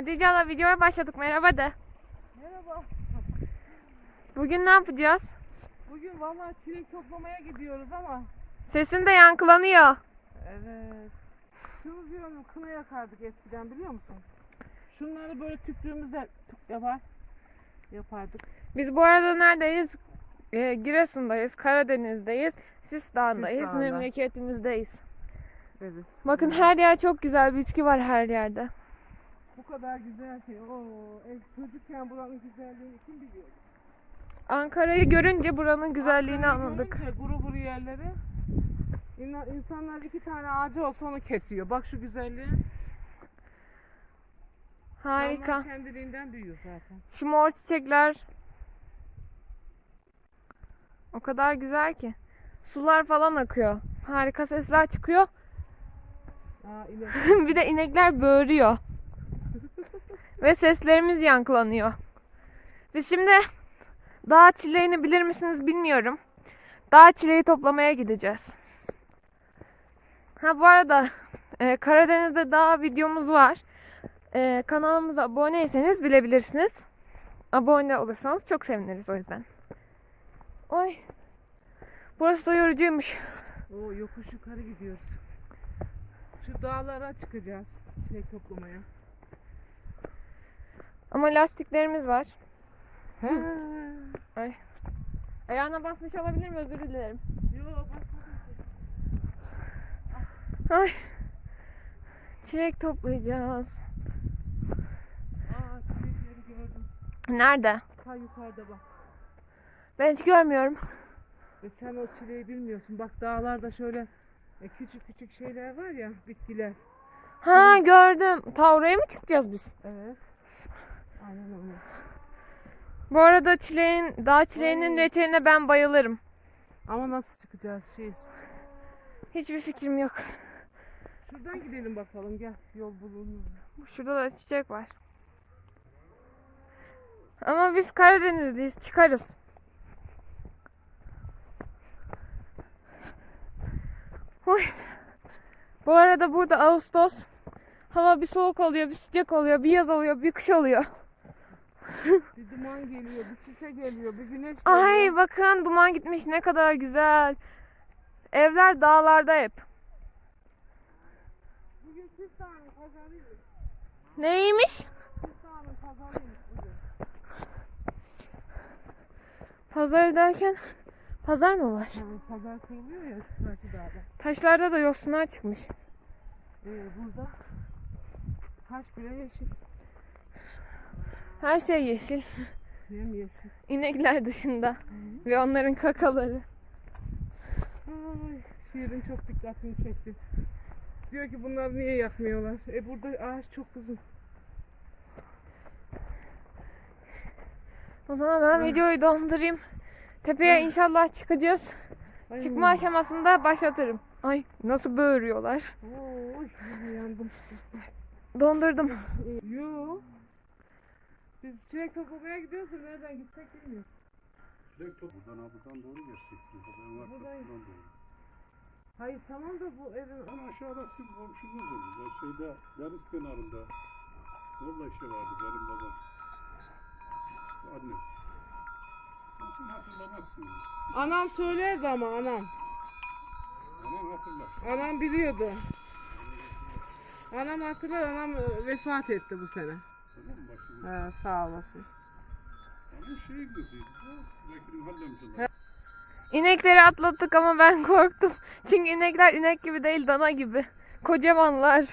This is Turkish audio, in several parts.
Hatice abla videoya başladık. Merhaba de. Merhaba. Bugün ne yapacağız? Bugün vallahi çilek toplamaya gidiyoruz ama. Sesin de yankılanıyor. Evet. Şunu diyorum kına yakardık eskiden biliyor musun? Şunları böyle tüplüğümüzde tık yapar. Yapardık. Biz bu arada neredeyiz? Ee, Giresun'dayız, Karadeniz'deyiz, Sis Dağı'ndayız, Sis Dağı'nda. memleketimizdeyiz. Evet. Bakın her yer çok güzel, bitki var her yerde. Bu kadar güzel şey. Oo, ev çocukken buranın güzelliğini kim biliyor? Ankara'yı görünce buranın güzelliğini Ankara'yı anladık. görünce Guru guru yerleri. İna- İnsanlar iki tane ağacı olsa onu kesiyor. Bak şu güzelliğe. Harika. Çamlar kendiliğinden büyüyor zaten. Şu mor çiçekler o kadar güzel ki. Sular falan akıyor. Harika sesler çıkıyor. Aa, bir de inekler böğürüyor. Ve seslerimiz yankılanıyor. Biz şimdi dağ çileğini bilir misiniz bilmiyorum. Dağ çileği toplamaya gideceğiz. Ha bu arada e, Karadeniz'de dağ videomuz var. E, kanalımıza aboneyseniz bilebilirsiniz. Abone olursanız çok seviniriz o yüzden. Oy. Burası da yorucuymuş. Oo, yokuş yukarı gidiyoruz. Şu dağlara çıkacağız çilek toplamaya. Ama lastiklerimiz var. Ay. Ayağına basmış olabilir mi? Özür dilerim. Yo basmadım. Ay. Çilek toplayacağız. Aa çilekleri gördüm. Nerede? Ta yukarıda bak. Ben hiç görmüyorum. Ve sen o çileği bilmiyorsun. Bak dağlarda şöyle e, küçük küçük şeyler var ya bitkiler. Ha gördüm. Ta oraya mı çıkacağız biz? Evet. Aynen öyle. Bu arada çileğin, dağ çileğinin reçeline ben bayılırım. Ama nasıl çıkacağız şey? Hiçbir fikrim yok. Şuradan gidelim bakalım gel. Yol bulunur. Şurada da çiçek var. Ama biz Karadenizliyiz. Çıkarız. Huy. Bu arada burada Ağustos. Hava bir soğuk oluyor, bir sıcak oluyor, bir yaz oluyor, bir kış oluyor. Bir duman geliyor, bir çise geliyor, bir güneş geliyor. Ay bakın duman gitmiş ne kadar güzel. Evler dağlarda hep. Bugün Sistan'ın pazarıymış. Neymiş? Sistan'ın pazarıymış bugün. Pazar derken pazar mı var? Yani pazar kuruluyor ya Karşı Dağ'da. Taşlarda da yosunlar çıkmış. Ee, burada taş bile yeşil. Her şey yeşil. Yem yeşil. İnekler dışında ve onların kakaları. Ay, şiirin çok dikkatini çekti. Diyor ki bunları niye yakmıyorlar? E burada ağaç çok uzun. O zaman ben videoyu dondurayım. Tepeye Ah. inşallah çıkacağız. Ay, Çıkma aşamasında başlatırım. Ay nasıl böğürüyorlar. Oy, yandım. Dondurdum. Yo. Biz çilek toplamaya gidiyoruz da nereden gitsek bilmiyoruz. Direkt top buradan ha buradan doğru geçeceksin. Haberin var Buradan- buradan doğru. Hayır tamam da bu evin Ama aşağıda siz komşunuz olur. O şeyde deniz kenarında. Molla işi vardı benim babam. Anne. Nasıl hatırlamazsınız? Anam söylerdi ama anam. Aman hatırla. Anam biliyordu. Anam hatırlar anam vefat etti bu sene. Tamam? He sağ olasın. Ama şeyin kızıydı. Bekir'in hallemciler. İnekleri atlattık ama ben korktum. Çünkü inekler inek gibi değil dana gibi. Kocamanlar.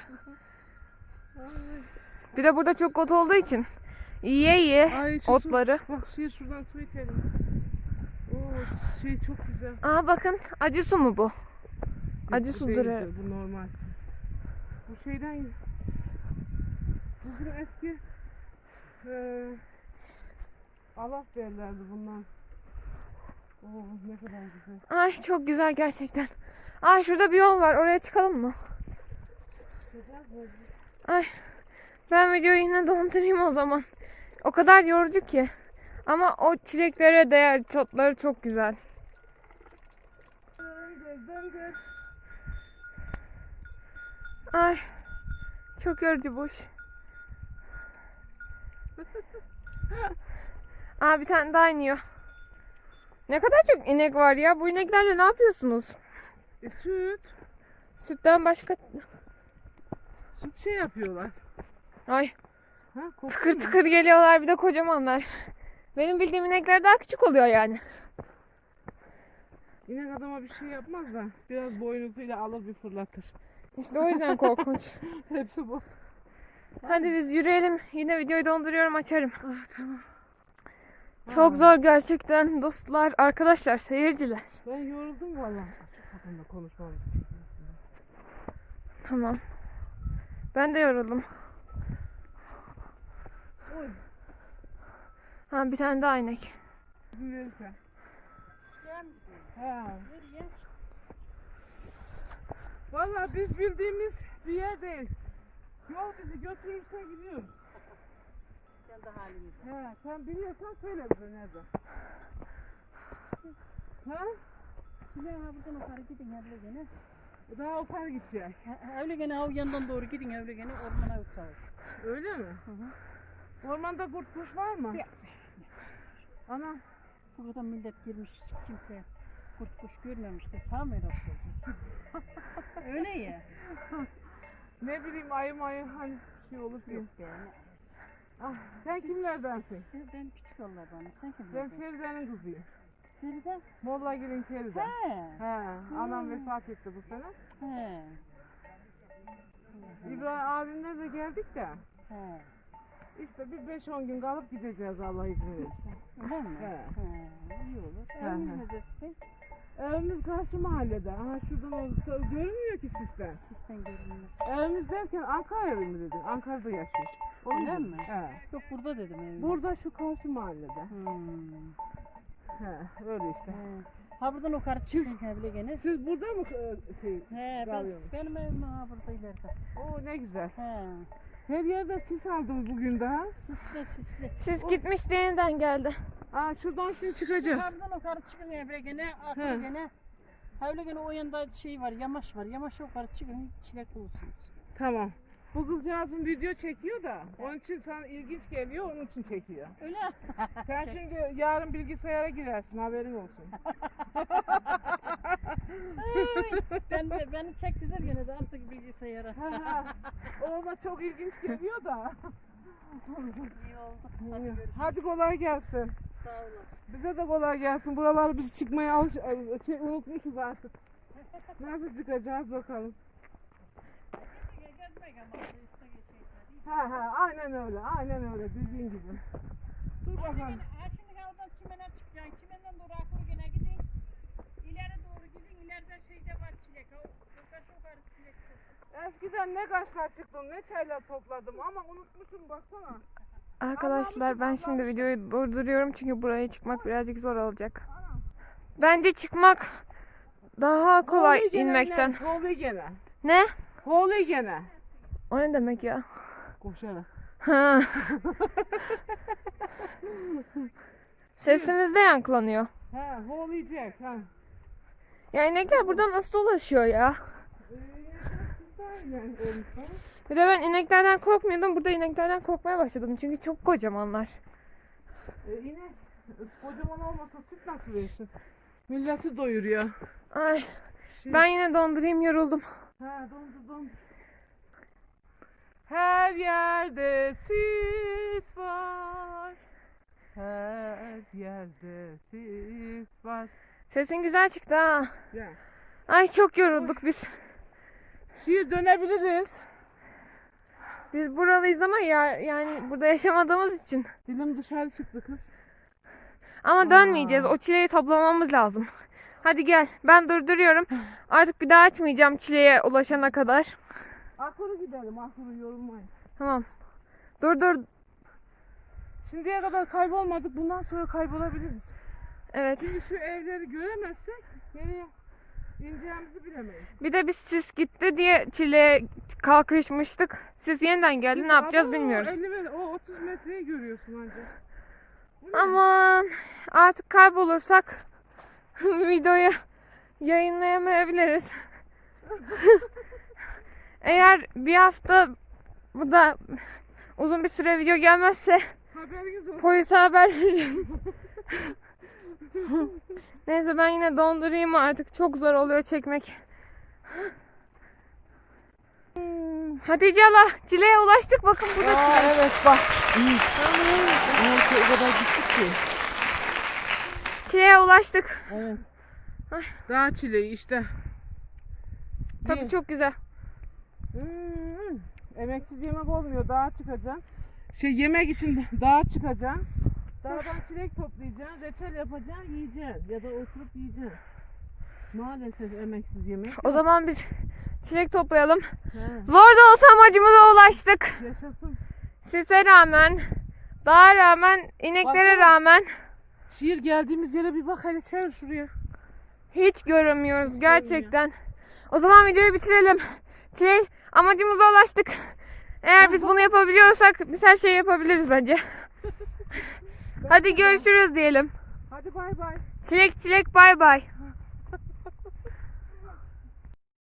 Bir de burada çok ot olduğu için. Yiye yiye Ay şu su- otları. Bak şey şuradan su içelim. Oo şey çok güzel. Aa bakın acı su mu bu? Acı Bu sudur değildi, herhalde. Bu normal. Bu şeyden bizim eski eee alaf derlerdi bundan. Oo ne kadar güzel. Ay çok güzel gerçekten. Ay şurada bir yol var. Oraya çıkalım mı? Ay ben videoyu yine dondurayım o zaman. O kadar yorucu ki. Ama o çileklere değer. Tatları çok güzel. Ay çok yorucu bu Aa bir tane daha iniyor. Ne kadar çok inek var ya. Bu ineklerle ne yapıyorsunuz? E, süt. Sütten başka... Süt şey yapıyorlar. Ay Ha, tıkır mu? tıkır geliyorlar bir de kocamanlar. Benim bildiğim inekler daha küçük oluyor yani. İnek adama bir şey yapmaz da biraz boynuzuyla alır bir fırlatır. İşte o yüzden korkunç. Hepsi bu. Hadi biz yürüyelim. Yine videoyu donduruyorum açarım. Ah tamam. Çok zor gerçekten dostlar, arkadaşlar, seyirciler. Ben yoruldum valla. Kadınla konuşmam. Tamam. Ben de yoruldum. Oy. Ha bir tane daha inek. Ha. Valla biz bildiğimiz bir yer değil. Yol bizi götürürse gidiyoruz. Kendi halimiz. He, sen biliyorsan söyle bize nerede. Ha? Şimdi ha buradan yukarı gidin evle gene. Daha otar gidecek. Evle gene o yandan doğru gidin evle gene ormana uçağı. Öyle mi? Hı hı. Ormanda kurt kuş var mı? Yok. Ana. Burada millet girmiş kimse kurt kuş görmemiş de sağ mı rastlayacak? Öyle ya. Ne bileyim ayı mayı hani bir şey olur diye. Yok yani. Ah, sen kimlerdensin? Sen, ben küçük onlardanım. Sen Ben kimlerden? Feride'nin kızıyım. Feride. Mollagil'in Feride. He. He, anam vefat etti bu sene. He. İbrahim abimle de geldik de. He. İşte bir 5-10 gün kalıp gideceğiz Allah izin verirse. Öyle mi? He. He. İyi olur. He. nedir sizin? Evimiz karşı mahallede. Aha şuradan o- görünmüyor ki sistem. Sizden görünmez. Evimiz derken Ankara evi mi dedin? Ankara'da yaşıyor. Öyle mi? He. Yok burada dedim evimiz. Burada şu karşı mahallede. Hmm. He, öyle işte. He. Ha buradan yukarı çıkın evle gene. Siz burada mı e, şey? He, ben, benim evim ha burada ileride. Oo ne güzel. He, Her yerde sis aldım bugün daha. sisli sisli. Siz gitmiş yeniden geldi. Aa şuradan şimdi çıkacağız. Buradan yukarı çıkın evle gene, akıllı gene. Ha öyle gene o yanda şey var, yamaç var. Yamaç yukarı çıkın, çilek bulursunuz. Tamam. Bu kızcağızın video çekiyor da onun için sana ilginç geliyor onun için çekiyor. Öyle. Sen şimdi yarın bilgisayara girersin haberin olsun. Ay, ben de, beni çek güzel gene de artık bilgisayara. Ona çok ilginç geliyor da. İyi oldu. Hadi. Hadi kolay gelsin. Sağ olasın. Bize de kolay gelsin. Buralar biz çıkmaya alış şey, unutmuşuz artık. Nasıl çıkacağız bakalım. Ha ha aynen öyle. Aynen öyle dediğin gibi. Dur bakalım. Ha şimdi oradan çimene çıkacaksın. Çimenden doğru akıllı gene gidin. İleride şeyde var çilek. O burada çok var çilek. Eskiden ne kaşlar çıktım ne çaylar topladım ama unutmuşum baksana. Arkadaşlar ben şimdi videoyu durduruyorum çünkü buraya çıkmak birazcık zor olacak. Bence çıkmak daha kolay Holy inmekten. ne? Holy gene. Ne? Holy gene. O ne demek ya? Koşarak. Ha. Sesimiz de yankılanıyor. Ha jack ha. Ya inekler buradan nasıl dolaşıyor ya? Bir de ben ineklerden korkmuyordum. Burada ineklerden korkmaya başladım. Çünkü çok kocamanlar. Ee, yine kocaman olmasa süt nasıl verirsin? Milleti doyuruyor. Ay Şey- ben yine dondurayım yoruldum. Ha dondu dondu. Her yerde sis var. Her yerde sis var. Sesin güzel çıktı ha. Ya. Ay çok yorulduk biz. Şiir dönebiliriz. Biz buralıyız ama ya, yani burada yaşamadığımız için. Dilim dışarı çıktı kız. Ama dönmeyeceğiz. O çileyi toplamamız lazım. Hadi gel. Ben durduruyorum. Artık bir daha açmayacağım çileye ulaşana kadar. Akuru gidelim akuru yorulmayın. Tamam. Dur dur. Şimdiye kadar kaybolmadık bundan sonra kaybolabiliriz. Evet. Şimdi şu evleri göremezsek nereye ineceğimizi bilemeyiz. Bir de biz sis gitti diye çileye kalkışmıştık. Siz yeniden geldi. Ne yapacağız bilmiyoruz. O, 50 metre, o 30 metreyi görüyorsun ancak. Aman artık kaybolursak videoyu yayınlayamayabiliriz. Eğer bir hafta bu da uzun bir süre video gelmezse Haberiniz olsun. Polise haber verin. Neyse ben yine dondurayım artık. Çok zor oluyor çekmek. Hatice Allah çileğe ulaştık. Bakın burada Aa, çilek. evet bak. İyi. Evet, o kadar gittik ki. Çileğe ulaştık. Evet. Ay. Dağ çileği işte. Tadı Ye. çok güzel. Hmm, emeksiz yemek olmuyor. Dağa çıkacaksın. Şey yemek için de dağa çıkacaksın. Dağdan çilek toplayacaksın, reçel yapacaksın, yiyeceksin. Ya da oturup yiyeceksin. Maalesef emeksiz yemek. O zaman biz çilek toplayalım. He, Zor da olsa amacımıza ulaştık. yaşasın. Size rağmen, dağa rağmen, ineklere Baksana. rağmen Şiir geldiğimiz yere bir bak hele şöyle şuraya. hiç göremiyoruz gerçekten. O zaman videoyu bitirelim. Çilek amacımıza ulaştık. Eğer biz bunu yapabiliyorsak biz her şeyi yapabiliriz bence. Hadi görüşürüz diyelim. Hadi bay bay. Çilek çilek bay bay.